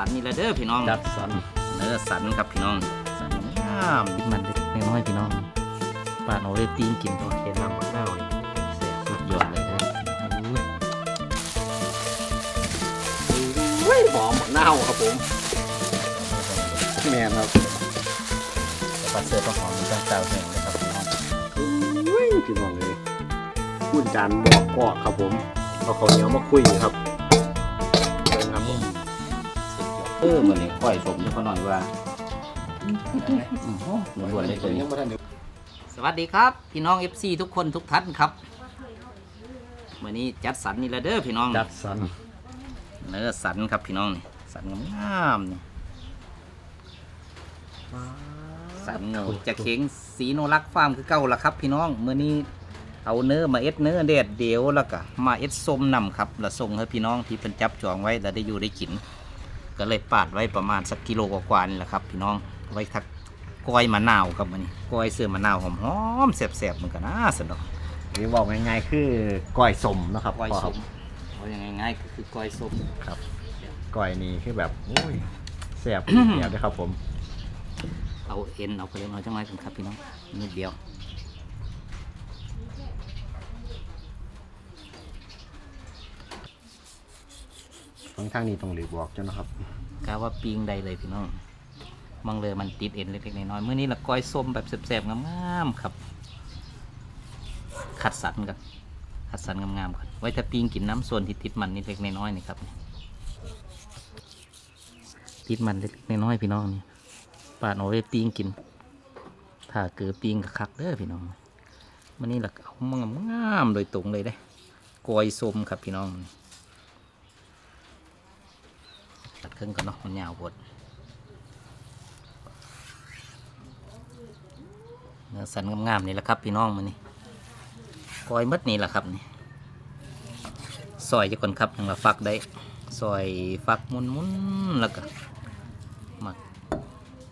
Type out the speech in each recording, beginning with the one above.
สันนี่แหละเด้อพี่น้องจัดสันเนื้อสันครับพี่น้องสันงามมันเล็กๆน้อยๆพี่น้องปาดเอาเลยตีนกินตัวเห็นน้ำบักหน้าเลยเสียสุดยอดเลยนะอุ้ยเฮ้ยหอมบักหน้าครับผมแม่นครับปลาเสือปลาหอมมีตั้งเจ้าแห่งเลยครับพี่น้องเฮ้ยพี่น้องเลยพูดจานบอกกอกครับผมเอาข้าวเหนียวมาคุยครับ เออวันนี้ค่อยชมจะพอหน่อยว่าอืมโอ้หนวดๆเลยตัวนี้ยังไม่ทันได้สวัสดีครับ พี่น้อง FC ทุกคนทุกท่านครับวันนี้จัดสันนี่แหละเด้อพี่น้องจัดสันเนื้อสันครับพี่น้องนี่สันงามๆนี่สันเงาจะเข็งสีโนรักฟาร์มคือเก่าละครับ พี่น้องมื้อนี้เอาเนื้อมาเอ็ดเนื้อเด็ดเดียวแล้วก็มาเอ็ดส้มนำครับแล้วส่งให้พี่น้องที่เพิ่นจับจองไว้แล้วได้อยู่ได้กิน ก็เลยปาดไว้ประมาณสักกิโลกว่าๆนี่แหละครับ พี่น้องไว้ทักก้อยมะนาวครับมันนี้ก้อยเสื้อมะนาวหอมๆแซ่บๆเหมือนกันนะสนอกนี่บอกง่ายๆคือก้อยสมนะครับก้อยพ่อคส้รับมเอาอย่างง่ายๆก็คือก้อยส้มครับก้อยนี่คือแบบโอ้ยแซ่บเดียวด้วยครับผม เอาเอ็นเอาไปเล็กน้อยจังไรกันครับพี่น้องนิดเดียว ทั้งทางนี้ต้องรีบบอกเจ้านะครับกาว่าปิงใดเลยพี่น้องมังเลยมันติดเอ็นเล็กๆน้อยๆมื้อนี้ละก้อยส้มแบบแซ่บๆงามๆครับ ขัดสันกันขัดสันงามๆกันไว้ถ้าปิงกินน้ำส่วนที่ติดมันนิดเล็กน้อยๆนี่ครับติดมันเล็กๆน้อยๆพี่น้องนี่ปาดเอาไว้ปิงกิน ถ้าเกิดปิงกับคักเด้อพี่น้องมื้อนี้ละเอามางามๆโดยตรงเลยเด้ก้อยส้มครับพี่น้อง ตัด ครึ่งก่อนเนาะมันยาวปวดเนื้อสันงามๆนี่แหละครับพี่น้องมันนี่กอยมัดนี่แหละครับนี่ซอยจะก่อนครับยังละฟักได้ซอยฟักมุนๆแล้วก็มา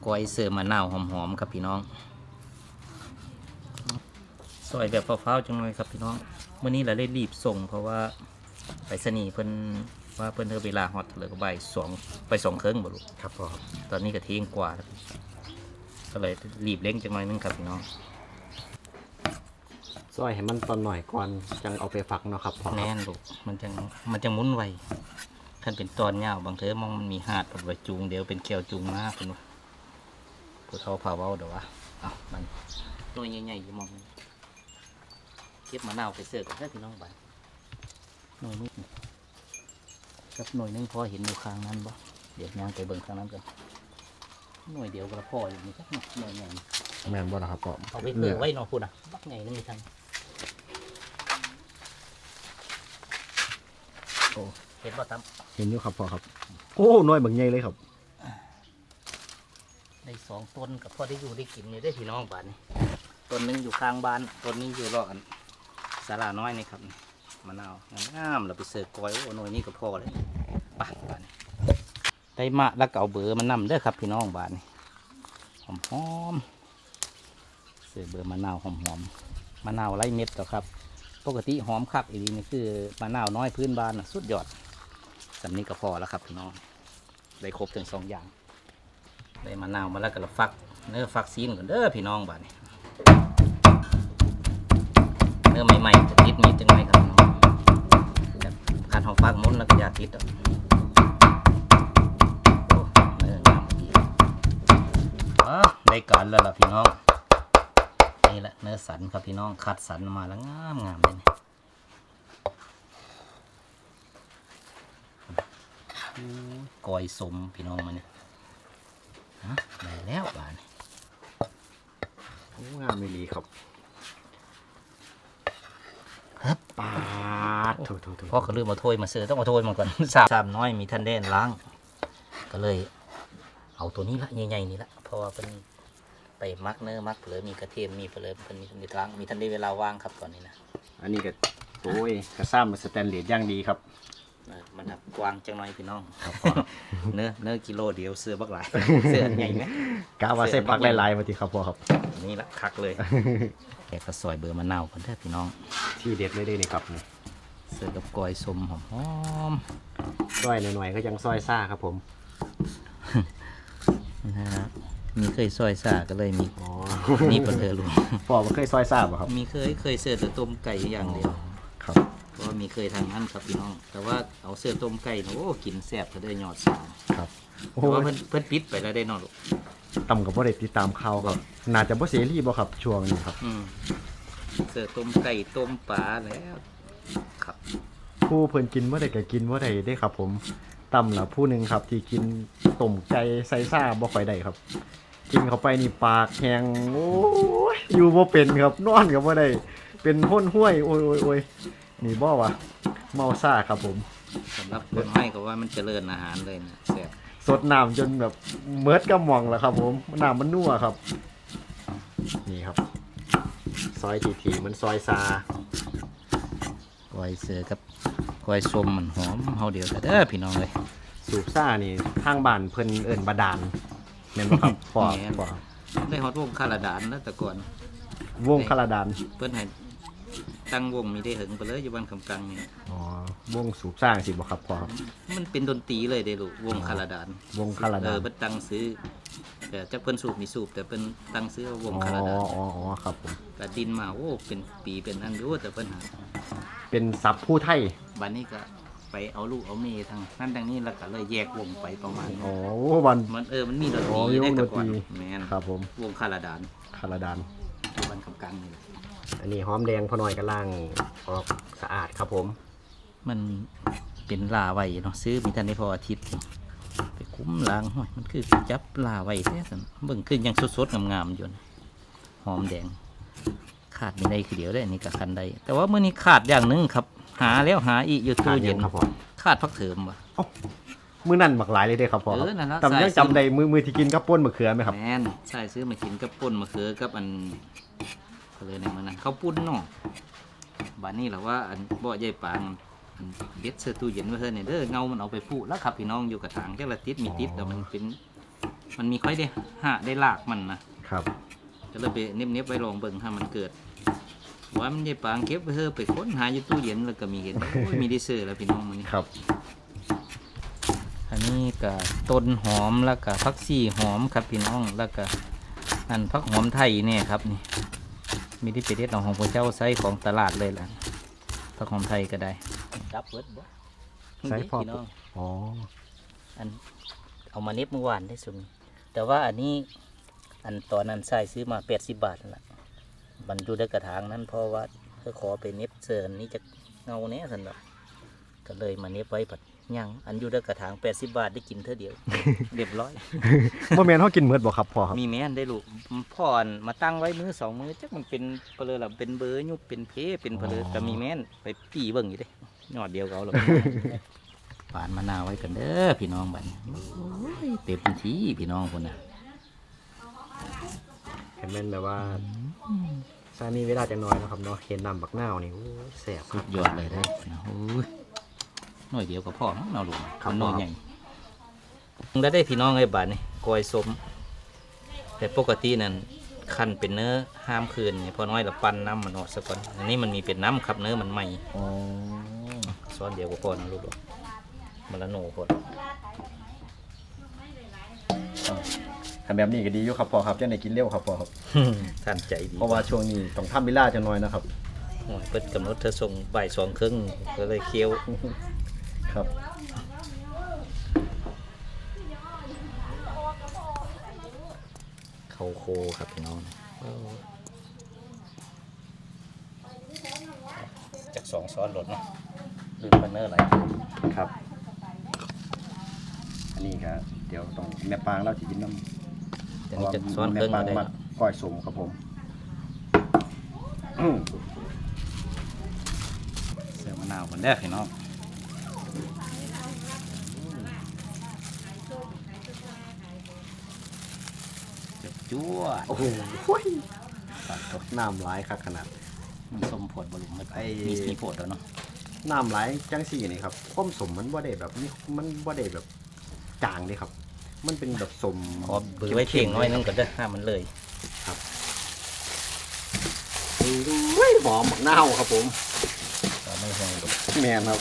กอยเสือมะนาวหอมๆครับพี่น้องซอยแบบเฝ้าๆจังเลยครับพี่น้องมื่อนี้เราได้รีบส่งเพราะว่าไปสนีเพิ่น ว่าเพิ่นเธอเวลาฮอตเลยก็บ่ายสองไปสองเครื่องบ่ลูกครับพ่อครับตอนนี้ก็เที่ยงกว่าแล้วก็เลยรีบเร่งจังหน่อยนึงครับพี่น้องซอยให้มันตอนหน่อยก่อนจังเอาไปฝักเนาะครับพ่อคแน่รับนลูกมันจะมันจะหมุนไวท่านเป็นตอนยาวบางเทอมองมันมีหาดปัดไว้จูงเดี๋ยวเป็นแก้วจูงมากคุณว่าผู้เฒ่าพาเว้าเดี๋ยววะเอามันตัวใหญ่ๆอยู่มองมันเก็บมะนาวไปเสิร์ฟกันเถอะพี่น้องบ้านหน่วยนี้ กับหน่วยหนึงพอเห็นอยู่ข้างนั้นบ่เดี๋ยวย่างไปเบิ่งข้างนั้นกันหน่วยเดียวก็พออยู่นี่ครับหน่วยใหญ่แม่นบ่ล่ะครับพ่อเอาไปเผื่อไว้เนอพูดนะบักไงนั่นมีทางโอ้เห็นป่ะตั้มเห็นอยู่ครับพ่อครับ โอ้น้อยบางใหญ่เลยครับได้สองต้นกับพ่อได้อยู่ได้กินเนี่ยได้พี่น้องบ้านนี่ต้นหนึงอยู่ข้างบ้านต้นหนึงอยู่รออันศาลาน้อยนี่ครับมะนาวงามๆเราไปเสิร์ฟกอยโอ้หน่วยนี้ก็พอเลยไปะบานได้มะแล้วก็เอาเบอร์มานำเด้อครับพี่น้องบ้านนี่หอมหอมๆเสิร์ฟเบอร์มะนาวหอมหอมๆมะนาวไร้เม็ดต่อครับ ปกติหอมคักอีกนี่คือมะนาวน้อยพื้นบ้านสุดยอดสำนี้ก็พอแล้วครับพี่น้องได้ครบถึงสองอย่างได้มะนาวมาแล้วก็เราฟักเนื้อฟักซีนก่อนเด้อพี่น้องบ้านนี้เนื้อใหม่ๆจะติดมีดจังไหมครับพี่น้องขันหอมฟักมุนแล้วก็ยาติดอะโอ้เนื้องามดีอ๋อ ได้การแล้วล่ะพี่น้องนี่แหละเนื้อสันครับพี่น้องคัดสันมาแล้วงามงามเลยเนี่ยกอยสมพี่น้องมาเนี่ยฮะได้แล้วบ้านโอ้งามไม่ดีครับครับปาดโถโถโถพ่อก็ลืมเอาถ้วยมาเสือต้องเอาถ้วยมาก่อนสามสามน้อยมีท่านเด่นล้าง ก็เลย เอาตัวนี้ละใหญ่ๆนี่ละเพราะว่าเป็น ไปมักเนื้อมักเผลอมีกระเทียมมีเผลอเป็นมีมีล้างมีท่านได้เวลาว่างครับตอนนี้นะอันนี้ก็โอ้ยกระซ้ำสแตนเลสอย่างดีครับเออมันแบบกว้างจังน้อยพี่น้องครับเนื้อเนื้อกิโลเดียวเสือบักหลายเสือใหญ่ไหมกาว่าใส่ผักหลายๆมาทีครับพ่อครับนี่ละคักเลยแกก็ซอยเบอร์มะนาวกันเถอะพี่น้อง ที่เด็ดเลยเด้นี่ครับนี่เสือกับกอยสมหอมๆซอยหน่อยๆก็ยังซอยซ่าครับผมนะฮะ มีเคยซอยสาก็เลยมีอ๋อนี่ปลาเรือหลวงพ่อบ่เคยซอยทราบบ่ครับ มีเคยเคยเสือแต่ต้มไก่อย่างเดียวครับเพราะว่ามีเคยทางนั้นครับพี่น้อง แต่ว่าเอาเสือต้มไก่นะโอ้กินแซ่บก็ได้ยอดสาวครับ โอ้แต่ว่าเพิ่นเพิ่นปิดไปแล้วได้เนอนลูกต่ำกับบ่ได้ติดตามข่าวครับ น่าจะบ่เสรีบ่ครับช่วงนี้ครับ อืมเสือต้มไก่ต้มปลาแล้ว ครับ ผู้เพิ่นกินบ่ได้ก็กินบ่ได้เด้ครับ ผม ต่ำละผู้หนึงครับ ที่กินต้มไก่ใส่ซ่าบ่ค่อยได้ครับ กินเข้าไปนี่ปากแห้งโอ้ยอยู่บ่เป็นครับนอนก็บ่ได้เป็นห้นห้วยโอ้ยโอ้ยโอ้ยนี่บ่วะเมาซ่าครับผมสำหรับคนให้ก็ว่ามันเจริญอาหารเลยนะแซ่บสดน้ำจนแบบเมิดกระหม่องแล้วครับ ผมน้ำมันนัวครับ นี่ครับ ซอยทีๆมันซอยซาก้อยเสือกับ ก้อยส้มมันหอมเฮาเดียวกันเด้อพี่น้องเลยสูบซ่านี่ทางบ้านเพิ่นเอิ้นบาดาลแม่นบ่ครับพ่อแม่น พ่อได้ฮอดวงคาราดานแล้วแต่ก่อน วงคาราดานเพิ่นให้ตั้งวงมีได้หึงไปเลยอยู่บ้านคำกลางนี่อ๋อวงสูบซ่าสิบ่ครับพ่อครับมันเป็นดนตรีเลยเด้ลูกวงคาราดานวงคาราเอดาอนเพิ่นตั้งซื้อ แต่จักเพิ่นสูบมีสูบแต่เพิ่นตั้งซื้อว่าวงอ๋อคาราดานอ๋ออ๋อครับผม ก็ดินมาโอ้เป็นปีเป็นอันอยู่แต่เพิ่นหา เป็นศัพท์ผู้ไทยบัดนี้ก็ไปเอาลูกเอาเมยทางนั้นทางนี้แล้วก็เลยแยกวงไปประมาณนี้อ๋อวัน มันเออมันมีดนตอ๋รีอมีวงได้แต่ก่อนดนตรีแม่นครับผมวงคาราดานคาราดาน อยู่บ้านคำกลางนี่แหละอันนี้หอมแดงพอหน่อยก็ล่างออกสะอาดครับผม มันเป็นลาไว้เนาะซื้อมีทันได้พออาทิตย์นี่ไปคุ้มล้างห้อยมันคือจับลาไว้แท้สันเบิ่งคือยังสดๆงามๆอยู่นะหอมแดง ขาดไม่ได้คือเดียวได้อันนี่ก็คันได้แต่ว่ามื้อนี้ขาดอย่างหนึงครับ หาแล้วหาอีกอยู่ตู้ขาดเย็ยันงครับผมขาดพักเถิมว่ะ มือนั่นบักหลายเลยเด้ครับพ่อครับเออนั่นล่ะจำยังสาย จำได้มือมือที่กินกับป้นมะเขือไหมครับ แม่นใช่ซื้อมากินกับป่นมะเขือกับอันเขาเลยในมันนั้นข้าวปุ้นเนาะบานนี้แหละว่าอันบ่อใหญ่ปางอันเด็ดเสื้อตู้เย็นไว้เพิ่นนี่เด้อเงามันเอาไปผูแล้วครับพี่น้องอยู่กระถางแค่ละติดมีติดแต่มันเป็นมันมีค่อยได้หาได้ลากมันนะครับ ก็เลยไปเน็บๆไว้ลองเบิ่งถ้ามันเกิดว่ามันใหญ่ปางเก็บไว้เถอะไปค้นหาอยู่ตู้เย็นแล้วก็มีเห็นโอ้ยมีได้ซื้อแล้วพี่น้องมันนี่ครับ อันนี้ก็ต้นหอมแล้วก็พักซี่หอมครับพี่น้องแล้วก็อันพักหอมไทยเนี่ยครับนี่มีที่ไปเด็ดเอาของพระเจ้าไซของตลาดเลยแหละพักหอมไทยก็ได้จับเบิดบ่ไซส์พอพี่น้องอ๋ออันเอามาเน็บเมื่อวานได้สุดแต่ว่าอันนี้ อันตอนนั้นใส่ซื้อมาแปดสิบบาทนั่นแหละบรรจุได้กระถางนั้นเพราะว่าเพื่อขอไปเน็บเสืออันนี้จะเงาเนี้ยสันดอกก็เลยมาเน็บไว้ผัดย่างอันอยู่ได้กระถางแปดสิบบาทได้กินเท่าเดียว เรียบร้อยบ่แม่นเฮากินเมิดบ่ครับพ่อครับมีแม่นได้ลูกพ่อนมาตั้งไว้มือสองมือจักมันเป็นเปลือหรือเป็นเบอร์ยุบเป็นเพเป็นเปลือก็มีแม่นไปปีเบิ่งอยู่เด้ยอดเดียวเขาหรอกปานมะนาวไว้กันเด้อพี่น้องบัดนี้โอ้ยเต็มที่พี่น้องคนน่ะ เห็นแม่นแบบว่าซามีเวลาจังน้อยเนาะครับเนาะเห็นน้ำบักนาวนี่โอ้ยแซ่บคสุรับดยอดเลยได้อนะโอ้ยหน่อยเดียวก็พอเนาะเราลูกครับมันหน่อยใหญ่ได้ได้พี่น้องไอ้บาดนี่กอยสม แต่ปกตินั่นคันเป็นเนื้อห้ามคืนนี่พอน้อยละปั้นน้ำมันออกซะก่อนอันนี้มันมีเป็นน้ำครับเนื้อมันใหม่อ๋อซ้อนเดียวก็พอนะลูกหรอกมันละโหนพอ ทำแบบนี้ก็ดีอยู่ครับพ่อครับจะได้กินเร็วครับพ่อครับ ท่านใจดีเพราะว่าช่วงนี้ต้องทำเวลาจังน้อยนะครับโอ้ยเปิดกำหนดเธอส่งบ่ายสองครึ่งก็เลยเคี้ยวครับเข้าโคครับพี่น้องจากสองซ้อนรถเนาะลืมปันเนอร์อะไรครับ อันนี้ก็เดี๋ยวต้องแม่ปางเราสิกินน้ำ แต่นี้จะซ้อนเครื่องแม่มาปางได้มาก้อยสมครับผมอื้อเสือมะนาวคนแรกพี่น้องจะจั่วโอ้โหตัดกับน้ำหลายครับขนาด มันสมผดบรุมมันไอ้มีมีผดแล้วเนาะน้ำหลายจังสี่นี่ครับความสมมันบ่ได้แบบนี่มันบ่ได้แบบจางเลยครับ มันเป็นแบบสมขอเบือไว้เพียงน้อยนึงก็ได้ห้ามมันเลยเฮ้ยหอมบักนาวครับผมเราไม่ห่วงดอกแมนครับ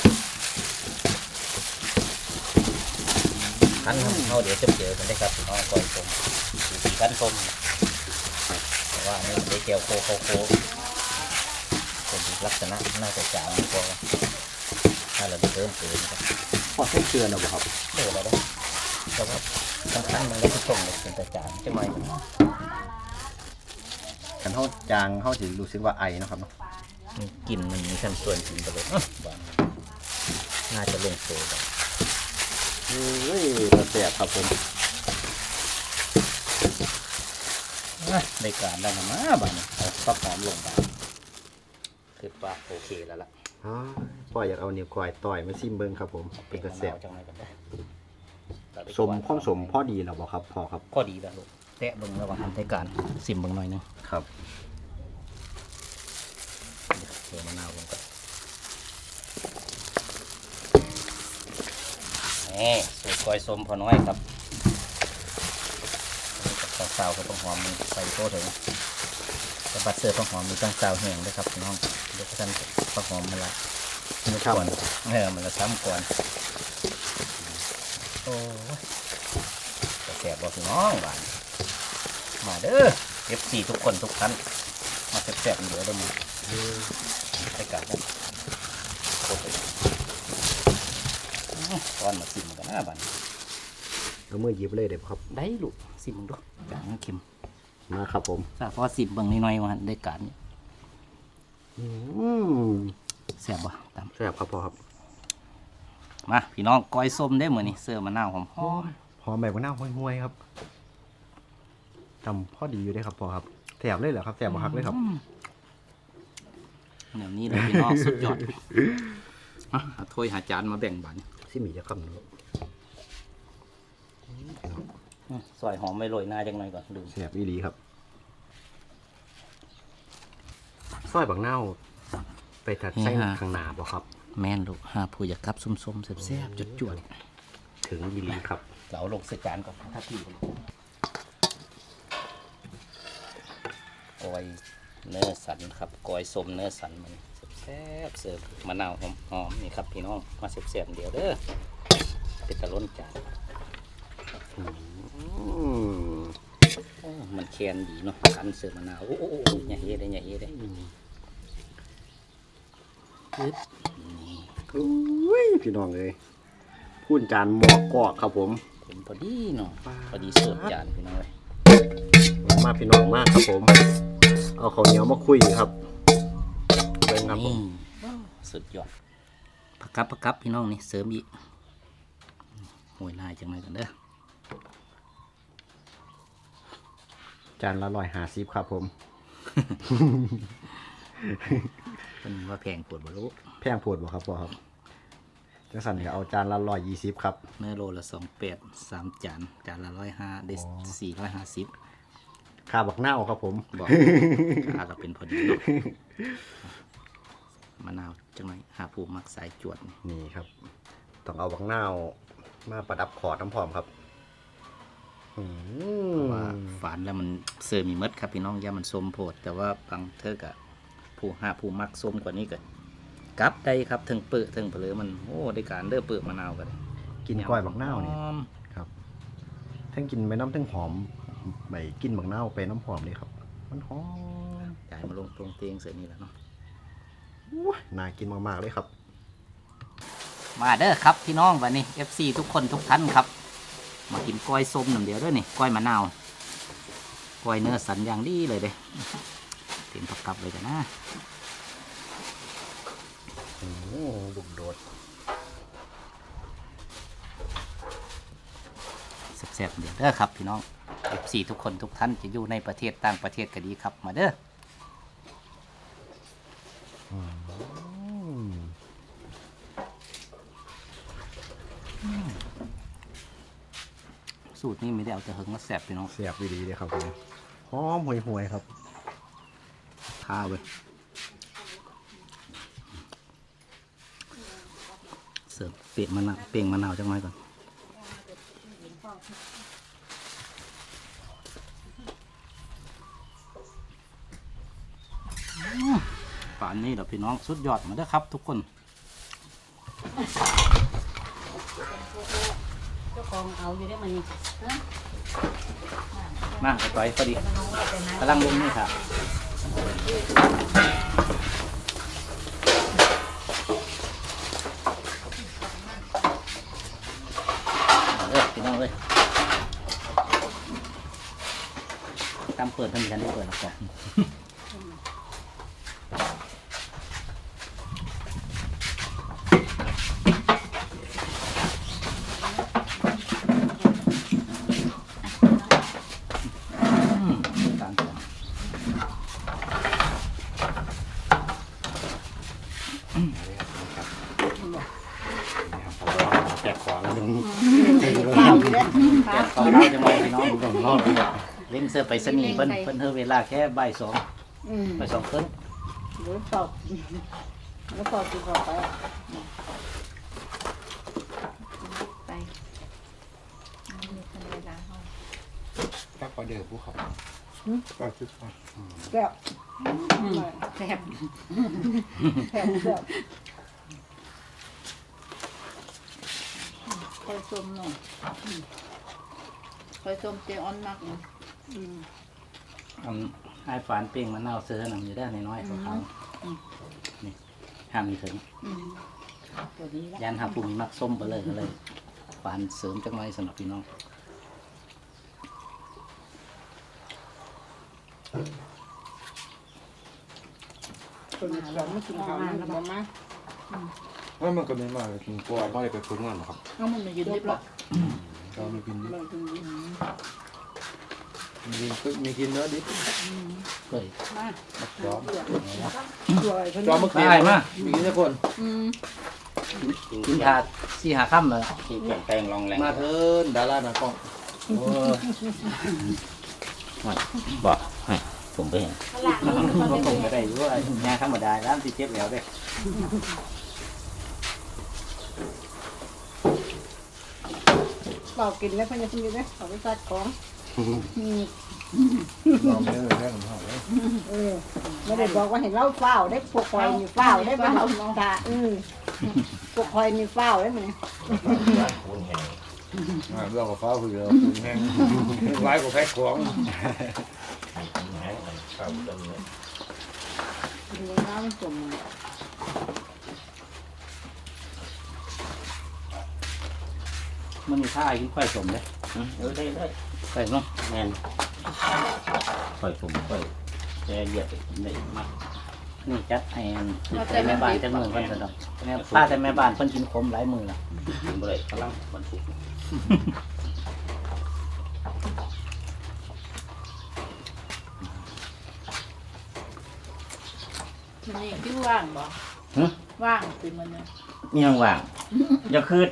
ขคัญครับเขาเดี๋ยวจะเจอกันได้ครับพี่น้องก้อยส้มสีกันส้มแต่ว่านี่มันได้แก้วโคโคโคเป็นลักษณะน่าจะจางพอถ้าเราเพิ่มเติมครับพอเส้นเตือนเอาบ่ครับเออเราได้แต่ว่า สำคัญมันเลยคือต้มเป็นแต่จางใช่ไหมคันเฮาจางเฮาสิรู้สึกว่าไอเนาะครับเนาะมีกลิ่นมันมีขั้นส่วนกลิ่นไปเลยอื้อหวานน่าจะลงตัวแบบเอ้ยบ่แซ่บครับผมในการได้นะมาบ้านี้เอาปลาหอมลงไปคือปลาโอเคแล้วล่ะอ๋อพ่ออยากเอานิ้วก้อยต่อยมาซิมเบิ่งครับผม เป็นกระแสบมะาวจังไร กันได้สมข้อมสมพอดีแล้วบ่ครับพ่อครับก็ดีแล้วลูกแตะเบิ่งแล้วว่าทำในการซิมเบิ่งหน่อยหนึงครับ เดี๋ยวมะนาวลงไปนี่สูตรก้อยส้มพอน้อยครับกับสาวๆก็ต้องหอมมีใส่โต๊ะถึงกระบัดเสื้อต้องหอมมีตั้งสาวแห้งด้วยครับพี่น้องเดี๋ยวท่านต้องหอมมาละมันก่อนเออมันละซ้ำก่อน โอ้ยจะแสบบอกพี่น้องหวานมาเด้อเอฟซีทุกคนทุกท่านมาแสบๆเหลือเด้อมาไปกัดนะโอ้โหตอนมาซิมกันหน้าบ้านเอามือหยิบเลยเด้อครับ ได้ลูกซิมมึงดูจางเค็มมาครับผมถ้าพอซิมเบิ่งน้อยๆว่าได้การเนี่ยอืมแซ่บบ่ตามแซ่บครับพ่อครับ มาพี่น้องก้อยส้มได้เหมือนนี่เสื้อมะนาวหอมหอมหอมแบบว่าหน้าห้วยๆครับจำพอดีอยู่ได้อครับพ่อครับแซ่บเลยเหรอครับแซ่บบ่คักเลยครับเดี๋ยวนี้เลยพี่น้องสุดยอดอะเอาถ้วยหาจานมาแบ่งบันสิมีจะคำหนึงอืมซอยหอมไม่โรยหน้าจังหน่อยก่อนลืมแซ่บอีหลีครับซอยบักเน่าวไปถัดไส้ข้างหน้าบ่ครับ แม่นลูกหาผู้อยากกลับส้มๆแซ่บๆจวดถึงอีหลีครับๆเราลงใส่จานก่อนถ้าพี่ก้อยเนื้อสันครับก้อยส้มเนื้อสันมันแซ่บๆเสิร์ฟมะนาวหอมๆนี่ครับพี่น้องมาแซ่บๆเดียวเด้อเป็นตะล้นจานอืมโอ้มันแคนดีเนาะคันเสือมะนาวโอ้โอ้โอ้อย่าเฮ็ดได้อย่าเฮ็ดได้ปึ๊บนี่ อุ้ยพี่น้องเลยพูนจานหมอกกอกครับผมเป็นพอดีเนาะพอดีสดจานพี่น้องเลยมาพี่น้องมากครับผม เอาข้าวเหนียวมาคุยครับเบิ่งครับผนี่มสุดยอดผักกับผักกับพี่น้องนี่เสริมอีกโหยนายจังเลยกันเด้อจานละร้อยห้าสิบครับผม เป็นว่าแพงปวดบ่รู้แพงโพดบ่ครับพ่อครับจังสันก็เอาจานละร้อยยี่สิบครับ เนื้อโลละสองแปดสามจานจานละร้อยห้าได้สี่ร้อยห้าสิบค่าบักเน่าวครับผม บอกอาก็เป็นพอดีเนาะมะนาวจังไรหาผู้มักสายจวดนี่นี่ครับ ต้องเอาบักเน่าวมาประดับขอดน้ำพร้อมครับอืมว่าฝานแล้วมันเสื่อมีมดครับพี่น้องอย่ามันส้มโพดแต่ว่าบางเธอกะ ผู้หาผู้มักส้มกว่านี้ก็กลับได้ครับถึงเปื้อถึงเปลือมันโอ้ได้การเด้อเปื้อมะนาวกันกินก้อยบักเน่าวนี่หอมครับทั้งกินไปน้ำทั้งหอมใบกินบักเน่าวไปน้ำหอมเลยครับ มันหอมจ่ายมาลงตรงเตียงเสร็จนี่แหละเนาะอุ๊ยน่ากินมากๆเลยครับ มาเด้อครับพี่น้องวันนี้ FC ทุกคนทุกท่านครับ มากินก้อยส้มหนึ่งเดียวเด้วยนี่ก้อยมะนาวก้อยเนื้อสันอย่างดีเลยเด้ เต็มผักกับเลยกันนะโอ้โหลูกโดดแซ่บๆเดี๋ยวเด้อครับพี่น้อง FC ทุกคนทุกท่านจะอยู่ในประเทศต่างประเทศก็ดีครับมาเด้อสูตรนี้ไม่ได้เอาแต่เฮิงมาแซ่บพี่น้องเสียบดีๆเลยครับผมหอมห่วยๆครับ ข้าวเว้ยเสิร์ฟเปียกมะนาวเปียงมะนาวจังไรก่อนอืมป่านนี้เดี๋ยวพี่น้องสุดยอดมาเด้อครับ ทุกคนเจ้าขององเอาอยู่ได้มันนี่ฮะมาไปต่อยพอดีกำลังลงนี่ครับ เอาเลยพี่น้องเลยตามเปิดทำไมฉันได้เปิดหรอกครับตามก่อน แจกของแล้วนึง ข้าวอยู่ได้ แกะของเราจะมาพี่น้องดูรอบ เล่นเสื้อไปสนีย์เพิ่นเพิ่นเฮอเวลาแค่บ่ายสองอืมบ่ายสองครึ่งหรือตอบแล้วตอบกินต่อไปไป các quả đều của họ Ừ. Quả chút quả แก้วแซ่บแซ่บแซ่บคอยส้มหน่อยคอยส้มเจออนมากเลย อืมอันไอ้ฝานปิ้งมะนาวเสื้อหนังอยู่ด้านน้อยๆของเขาอืม นี่ห้ามมีถึง อืมตัวนี้ละยันหาปุ่มมักส้มไปเลยก็เลยฝานเสริมจังไว้สำหรับพี่น้องตัวนี้เราไม่กินข้าวแล้วมา Ơ mà cầm đến mà Quả bao này phải phun ngon mà không เอามันมายืนเรียบร้อย Cho mình pin đi เราถึง ยืน Mình cứ mình kia nữa đi เฮ้ยมา Đó สวยเพิ่น Cho mức ได้มา Mình kia con อืมกินทาสี่หาค่ำเลยแปลงลองแรงมาเถินดาราหน้ากล้องโอ้บอกให้ผมไปเห็นว่าผมก็ได้รู้ว่างานธรรมดาร้านที่เจ็บแล้วเด้เปล่ากินแล้วเพิ่นจะกินได้ขอไปตัดของ นี่ลองเนื้อแค่ของเขาเลยเออไม่ได้บอกว่าเห็นเล่าเฝ้าได้พวกคอยมีเฝ้าได้บ้าตาอือพวกคอยมีเฝ้าได้ไหมอ่าเราก็ฟ้าคือเราคุณแห้งไว้ก็แพ็คของดูน้ำมันจมมันมีท่ากินควายสมเลยเออได้ได้ ควายเนาะแมนค่อยผมค่อยแกเหยียบได้มากนี่จัดให้อันให้แม่บ้านจังมือเพิ่นสะดอกแม่ป้าแต่แม่บ้านเพิ่นกินขมหลายมือละกินบ่ได้กำลังมันถูกมันนี่คิดว่างบ่ว่างสิมันเนี่ย นี่ยังว่างอย่าคืด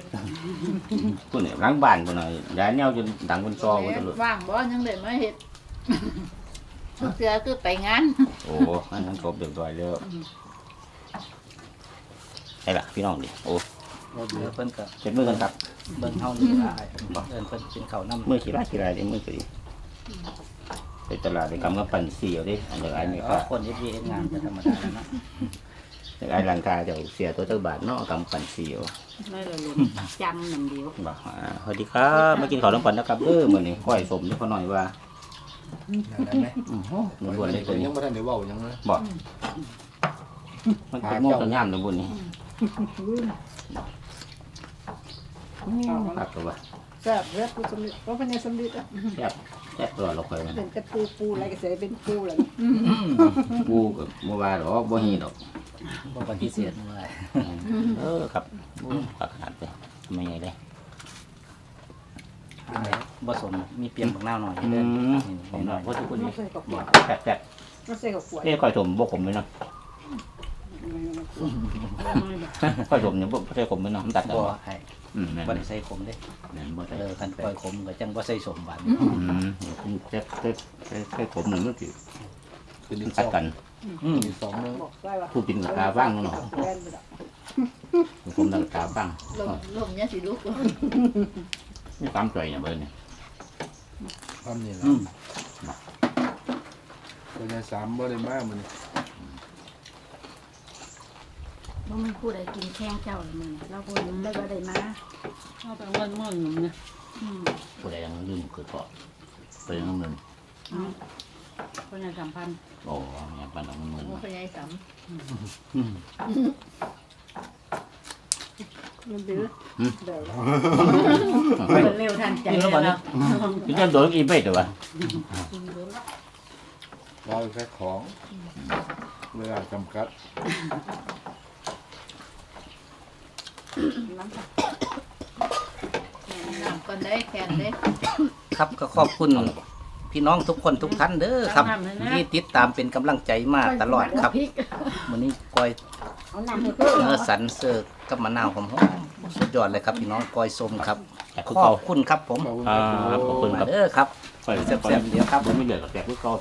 คุณเนี่ยล้างบ้านกูหน่อยย้ายแนวจนดังบนซอกูตลอดว่างบ่ยังได้มาเฮ็ดเสือคือไปงานโอ้อันนั้นครบเรียบร้อยแล้วใช่ละพี่น้องดิโอ้เดี๋ยวเพิ่นก็เช็ดมือกันครับเบิ่งเฮานี่ละเดินเพิ่นกินข้าวน้ำมือขี้ไรขี้ไรเดี๋ยวมือก็ดีไปตลาดไปกำกับปั่นเสียวดิอันเดียวไอ้นี่อ๋ก็อคนเฮ็ดเวียกเฮ็ดงานก็ธรรมดาแล้วเนาะ เดี๋ยวไอ้หลังคาเดี๋ยวเสียตัวเจ้าบาทเนาะกำปั่นเสียวไม่ละลุจำหนึ่งเดียวบอกอ่าสวัสดีครับมากินข้าวน้ำปั่นนะครับเด้อมื้อนี้ก้อยสมนี่เขาหน่อยว่าได้ไหมอือโหล้วนๆเลยตัวนี้ยังไม่ทันได้เว่ายังเลยบอกมันเป็นโม่สัญญาณตัวบนนี้ครับตัวว่าแซ่บเลือดกูสมฤทธิ์เพราะเป็นในสมฤทธิ์อะแซ่บ แซ่บตลอดเราเคยมันเป็นกระปูปูอะไรก็เสียเป็นปูเลยบูกับบัวาดอกบัวฮีดอกบ่ปฏิเสธว่าเออครับบูปักขนาดไปไม่ใหญ่เลยบ่สมมีเปรียมบักนาวหน่อยอืเด้อมนี่ผผมมหน่น่ออยยเพราะทุกคนไม่นี่ใส่กับขวดแซ่บแซ่บไม่ใส่กับขวดเอ้ยก้อยถมบวขมเลยเนาะก้อยถมเนี่ยบวใส่ขมเลยเนาะมันตัดกันบ่บ่ให้ อืมแม่นบ่ได้ใส่ขมเด้แม่นบ่ใส่เออคันปล่อยขมก็จังบ่ใส่สมบัดอืมแซ่บแซ่บแซ่บแซ่บขมหนึ่งมันสิคือดิ้นตัดกัน อืมสองนึงบอกได้ว่าผู้กินกับตาบ้างเนาะแว่นไปละผมดังตาบ้างลมลมเนี่ยสิลูกนี่ตามใจเนี่ยเบอร์เนี่ยทำนี่แหละอืม ตัวนี้สามบ่ได้มากมัน บ่มีผู้ใดกินแข้งเจ้าเลยมึงเราคนได้บ่ได้มาเอาไปวันม่อนหนุ่มเนี่ยผู้ใดยังลืมคือก็ไปยังเงินคนยังสัมพันธ์โอ้ยปันเอาเงินโอ้พยายสัมมันดื้อเดี๋ยวเร็วทันใจกินแล้วบ่เนี่ยพี่จะโดนอีเบ็ดเหรอวะเราแค่ของเวลาจำกัด น้ำก่อนได้แคนได้ ครับก็ขอบคุณ พี่น้องทุกคนทุกท่านเด้อครับทำเลยนะที่ติดตามเป็นกำลังใจมาตลอดครับวันนี้ก้อยเอาน้ำให้เพื่อนเนื้อสันเสิร์ฟกับมะนาวหอมๆสุดยอดเลยครับ พี่น้องก้อยส้มครับแต่คือขอเก่าบคุณครับผมขอบคุณอ่าครับขอบคุณครับเด้อครับไปแซ่บๆเดี๋ยวครับไม่เหลือกับแต่คือเก่า